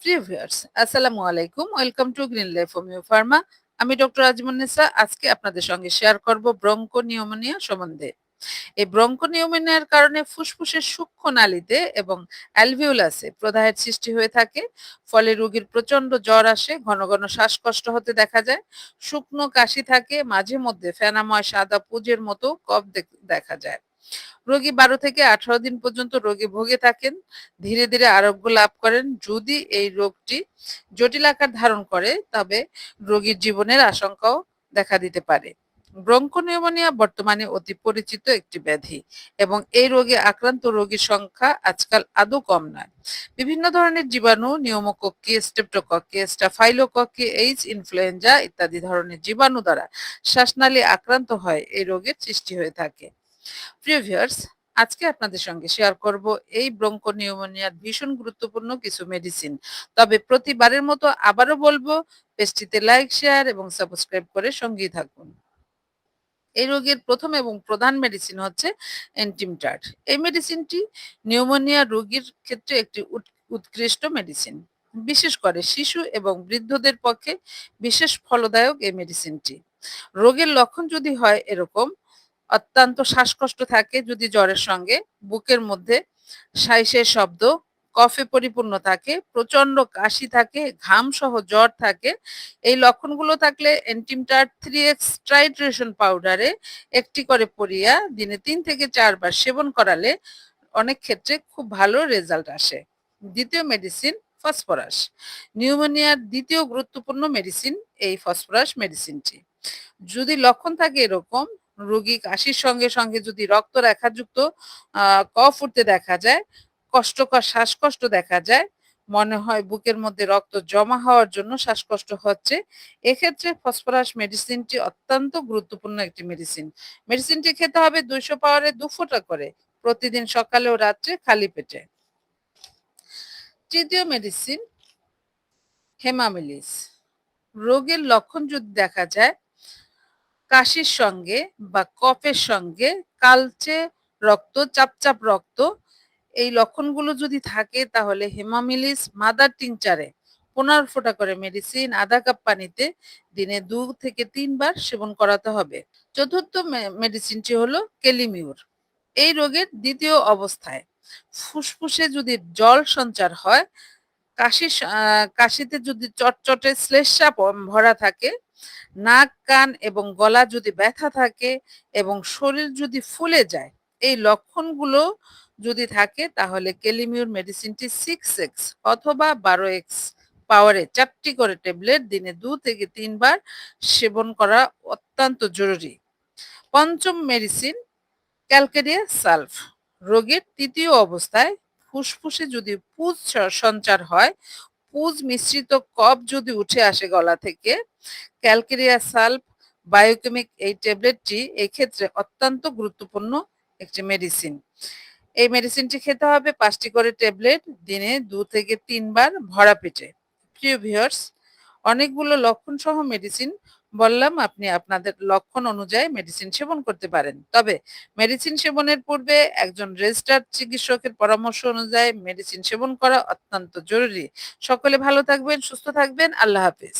প্রিয় ভিউয়ার্স, আসসালামু আলাইকুম। Welcome to green life homeo pharma. আমি ডক্টর আজমুন্নেসা আজকে আপনাদের সঙ্গে শেয়ার করব ব্রঙ্কো নিউমোনিয়া সম্বন্ধে। এই ব্রঙ্কো নিউমোনিয়ার কারণে ফুসফুসের সূক্ষ্ম নালীতে এবং অ্যালভিউলাসে প্রদাহের সৃষ্টি হয়ে থাকে। ফলে রোগীর প্রচণ্ড জ্বর আসে, ঘন ঘন শ্বাসকষ্ট হতে দেখা যায়। শুকনো কাশি থাকে, মাঝে মধ্যে ফেনাময় সাদা পুজের মতো কফ দেখা যায়। রোগী বারো থেকে আঠারো দিন পর্যন্ত রোগী ভোগে থাকেন। ধীরে ধীরে আরোগ্য লাভ করেন। যদি এই রোগটি জটিল আকার ধারণ করে, তবে রোগীর জীবনের আশঙ্কাও দেখা দিতে পারে। ব্রঙ্কনিউমোনিয়া বর্তমানে অতি পরিচিত একটি ব্যাধি এবং এই রোগে আক্রান্ত রোগীর সংখ্যা আজকাল আদৌ কম নয়। বিভিন্ন ধরনের জীবাণু নিয়মকক্কি স্টেপ্টোকক্কি স্টাফাইলোকক্কি এইচ ইনফ্লুয়েঞ্জা ইত্যাদি ধরনের জীবাণু দ্বারা শ্বাসনালী আক্রান্ত হয়। এই রোগের সৃষ্টি হয়ে থাকে। প্রিয় ভিউয়ার্স, আজকে আপনাদের সঙ্গে শেয়ার করব এই ব্রঙ্কো নিউমোনিয়ার ভীষণ গুরুত্বপূর্ণ কিছু মেডিসিন তবে প্রতিবারের মতো আবারও বলব, পেজটিতে লাইক শেয়ার এবং সাবস্ক্রাইব করে সঙ্গেই থাকুন। এই রোগের প্রথম এবং প্রধান মেডিসিন হচ্ছে এন্টিমটার্ট এই মেডিসিনটি নিউমোনিয়া রোগীর ক্ষেত্রে একটি উৎকৃষ্ট মেডিসিন বিশেষ করে শিশু এবং বৃদ্ধদের পক্ষে বিশেষ ফলদায়ক এই মেডিসিনটি রোগের লক্ষণ যদি হয় এরকম অত্যন্ত শ্বাসকষ্ট থাকে যদি জ্বরের সঙ্গে। বুকের মধ্যে সাইসের শব্দ, কফে পরিপূর্ণ থাকে প্রচণ্ড কাশি থাকে ঘাম সহ জ্বর থাকে। এই লক্ষণগুলো থাকলে এন্টিমটার থ্রি এক্স ট্রাইট্রেশন পাউডারে একটি করে পরিয়া দিনে তিন থেকে চারবার সেবন করালে অনেক ক্ষেত্রে খুব ভালো রেজাল্ট আসে। দ্বিতীয় মেডিসিন ফসফরাস। নিউমোনিয়ার দ্বিতীয় গুরুত্বপূর্ণ মেডিসিন এই ফসফরাস মেডিসিনটি। যদি লক্ষণ থাকে এরকম রোগী কাশির সঙ্গে সঙ্গে যদি রক্ত রেখাযুক্ত কফ উঠতে দেখা যায়, কষ্টকর শ্বাসকষ্ট দেখা যায়, মনে হয় বুকের মধ্যে রক্ত জমা হওয়ার জন্য শ্বাসকষ্ট হচ্ছে, এক্ষেত্রে ফসফরাস মেডিসিনটি অত্যন্ত গুরুত্বপূর্ণ একটি মেডিসিন। মেডিসিনটি খেতে হবে দুইশো পাওয়ারে দু ফোঁটা করে, প্রতিদিন সকালে ও রাত্রে খালি পেটে। তৃতীয় মেডিসিন, হেমামিলিস। রোগের লক্ষণ যদি দেখা যায় কাশির সঙ্গে বা কফের সঙ্গে কালচে রক্ত, চাপচাপ রক্ত, এই লক্ষণগুলো যদি থাকে তাহলে হেমামিলিস, মাদার টিংচারে পনেরো ফোঁটা করে মেডিসিন, আধা কাপ পানিতে দিনে দু থেকে তিনবার সেবন করাতে হবে। চতুর্থ মেডিসিনটি হলো কেলিমিউর। এই রোগের দ্বিতীয় অবস্থায় ফুসফুসে যদি জল সঞ্চার হয় কাশি কাশিতে যদি চটচটে শ্লেষা ভরা থাকে নাক, কান এবং গলা যদি ব্যথা থাকে এবং শরীর যদি ফুলে যায়, এই লক্ষণগুলো যদি থাকে তাহলে কেলিমিউর মেডিসিনটি সিক্স এক্স অথবা বারো এক্স পাওয়ারে চারটি করে ট্যাবলেট দিনে দু থেকে তিনবার সেবন করা অত্যন্ত জরুরি। পঞ্চম মেডিসিন, ক্যালকেরিয়া সালফ। রোগের তৃতীয় অবস্থায় ফুসফুসে যদি পুজ সঞ্চার হয়, পুজ মিশ্রিত কফ যদি উঠে আসে গলা থেকে ক্যালকেরিয়া সালফ বায়োকেমিক এই ট্যাবলেটটি এক্ষেত্রে অত্যন্ত গুরুত্বপূর্ণ একটি মেডিসিন। এই মেডিসিনটি খেতে হবে পাঁচটি করে ট্যাবলেট দিনে দু থেকে তিনবার ভরা পেটে। প্রিয় ভিউয়ার্স, অনেকগুলো লক্ষণ সহ মেডিসিন বললাম, আপনি আপনাদের লক্ষণ অনুযায়ী মেডিসিন সেবন করতে পারেন। তবে মেডিসিন সেবনের পূর্বে একজন রেজিস্টার্ড চিকিৎসকের পরামর্শ অনুযায়ী মেডিসিন সেবন করা অত্যন্ত জরুরি। সকলে ভালো থাকবেন, সুস্থ থাকবেন। আল্লাহ হাফিজ।